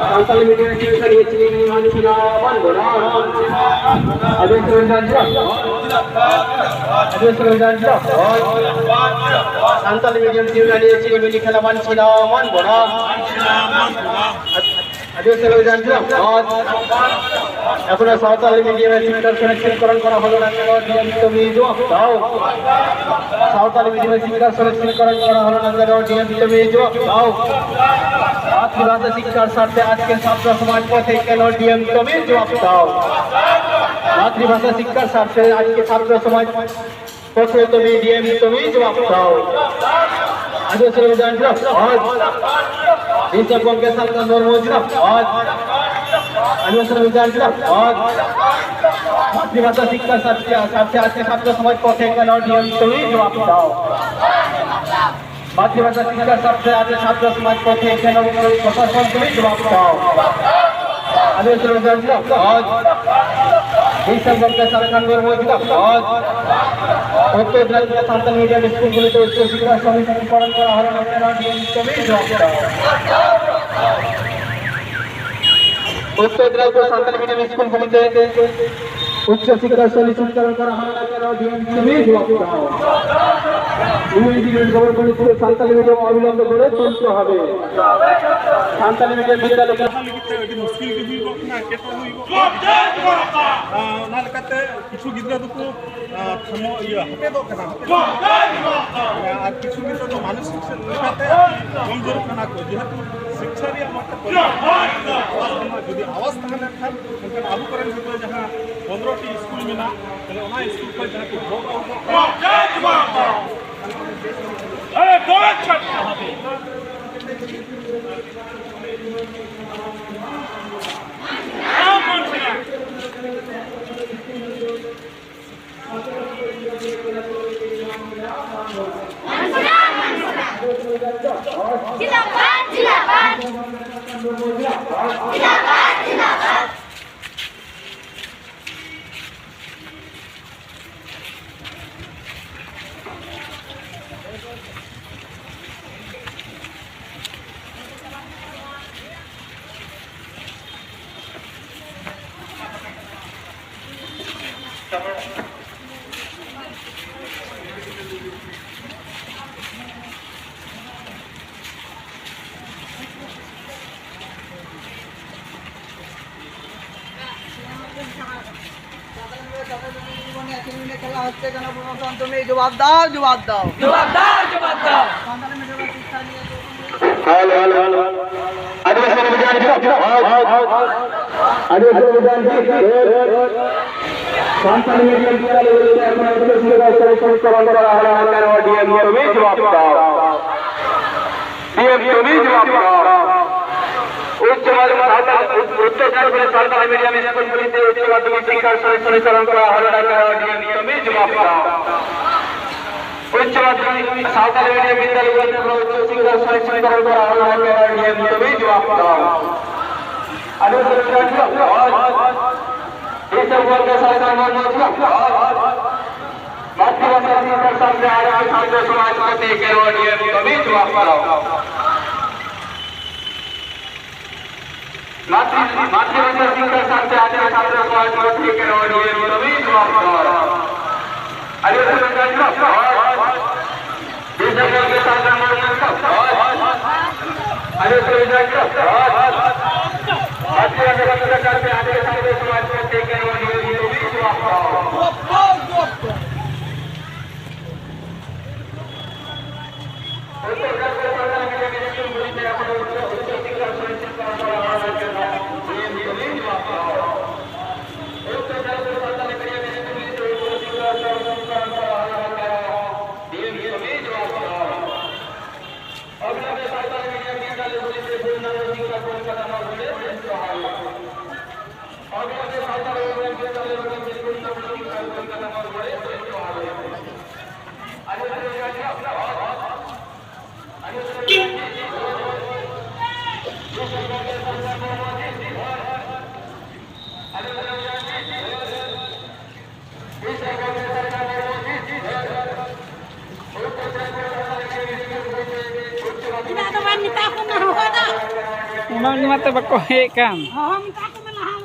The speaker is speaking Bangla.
সাঁওতালি মিডিয়ামে শিক্ষা নিয়েছিলেন মানুষেরা মানব না আদেশ সাঁওতালি মিডিয়াম শিক্ষা নিয়েছিলেন মিলি খেলা মানছি না মানব না আদেশ এখন সাঁওতালি মিডিয়ামে শিক্ষার সংরক্ষণ করা হলো না। কেন মিজো দাও সাঁওতালি মিডিয়ামে শিক্ষার সংরক্ষণ করা হলো না। কেন মিজো দাও মাতৃভাষা শিক্ষার স্বার্থে আজকে ছাত্র সমাজ পথে কেন ডিএম তুমি জবাব দাও মাতৃভাষা শিক্ষার স্বার্থে আজকে ছাত্র সমাজ পথে তুমি ডিএম তুমি জবাব দাও আজকে সংবিধান হিংসা কমকে সরকার ধর্ম আজকে সংবিধান মাতৃভাষা শিক্ষার স্বার্থে স্বার্থে আজকে ছাত্র সমাজ পথে কেন ডিএম তুমি জবাব দাও। মাতৃভাষা শিক্ষার স্বার্থে আজকে ছাত্র সমাজ পথে কেন প্রশাসন তুমি জবাব দাও। আদেশ এই সম্পর্কে সরকার মজুদ উত্তর দিনাজপুর সান্তাল মিডিয়াম স্কুলগুলিতে উচ্চ শিক্ষা সমীকরণ করা হলো জবাব দাও। উত্তর দিনাজপুর সান্তাল মিডিয়াম স্কুলগুলিতে উচ্চ শিক্ষা সমীকরণ করা হলো না কেন ডিএম তুমি জবাব দাও ইংরেজি মিডিয়াম গভর্নমেন্ট অবিলম্বে করে চলতে হবে। সান্তালি মিডিয়াম বিদ্যালয় ᱟᱹᱰᱤ ᱢᱩᱥᱠᱤᱞ ᱜᱮ ᱦᱩᱭᱩᱜᱚᱜ ᱠᱟᱱᱟ ᱮᱴᱠᱮᱴᱚᱬᱮ ᱦᱩᱭᱩᱜᱚᱜ ᱠᱟᱱᱟ ᱚᱱᱟ ᱞᱮᱠᱟᱛᱮ ᱠᱤᱪᱷᱩ ᱜᱤᱫᱽᱨᱟᱹ ᱫᱚᱠᱚ ᱛᱷᱟᱢᱚ ᱤᱭᱟᱹ ᱠᱟᱱᱟ ᱟᱨ ᱠᱤᱪᱷᱩ ᱜᱤᱫᱽᱨᱟᱹ ᱫᱚ ᱢᱟᱱᱚᱥᱤᱠ ᱥᱮᱫ ᱞᱮᱠᱟᱛᱮ ᱠᱚᱢᱡᱳᱨ ᱠᱟᱱᱟ ᱠᱚ ᱡᱮᱦᱮᱛᱩ ᱥᱤᱠᱥᱟ ᱨᱮᱭᱟᱜ ᱢᱤᱫᱴᱮᱱ ᱡᱩᱫᱤ ᱟᱣᱟᱡ ᱛᱟᱦᱮᱸ ᱞᱮᱱᱠᱷᱟᱱ ᱢᱮᱱᱠᱷᱟᱱ ᱟᱵᱚ ᱠᱚᱨᱮᱱ ᱡᱚᱛᱚ ᱡᱟᱦᱟᱸ ᱯᱚᱱᱨᱚᱴᱤ ᱥᱠᱩᱞ ᱢᱮᱱᱟᱜ ᱛᱟᱦᱞᱮ ᱚᱱᱟ ᱥᱠᱩᱞ ᱠᱷᱚᱱ ᱡᱟᱦᱟᱸ ᱠᱚ ᱰᱨᱚᱯ ᱟᱣᱩᱴᱚᱜ Jilabad, Jilabad. Jilabad, Jilabad. Thank you. জবাব দাও জবাব দাও জবাব দাও জবাব দাও हेलो हेलो हेलो आदिवासी विधान जी आदिवासी विधान जी संतान मीडियम विद्यालय বলতে এখন উচ্চ উচ্চ মাধ্যমিক উত্তর দিনাজপুরের সরকারি মিডিয়াম স্কুলগুলিতে উচ্চ মাধ্যমিক শিক্ষার সংস্করণ করা হলো না কেন ডিএম তুমি জবাব দাও উচ্চ মাধ্যমিক সাঁওতালি মিডিয়াম বিদ্যালয়গুলিতে উচ্চ শিক্ষার সংস্করণ করা হলো না কেন ডিএম তুমি জবাব দাও আদিবাসী বিধান জি এই সম্পর্কে সরকার মনোযোগ মাতৃভাষা শিক্ষার সামনে আগামী ছাত্র সমাজ لاٹری دي ماٿي وڃي سيكر سان تي آجي حاضر حاضرا کو اٽ موٽي کي رول ڏي کر ۽ مروي جو اقر. عليه السلام، واٽ ٻي ڏمڳي Mama ni mata bakohe kan. Oh, minta aku menahan.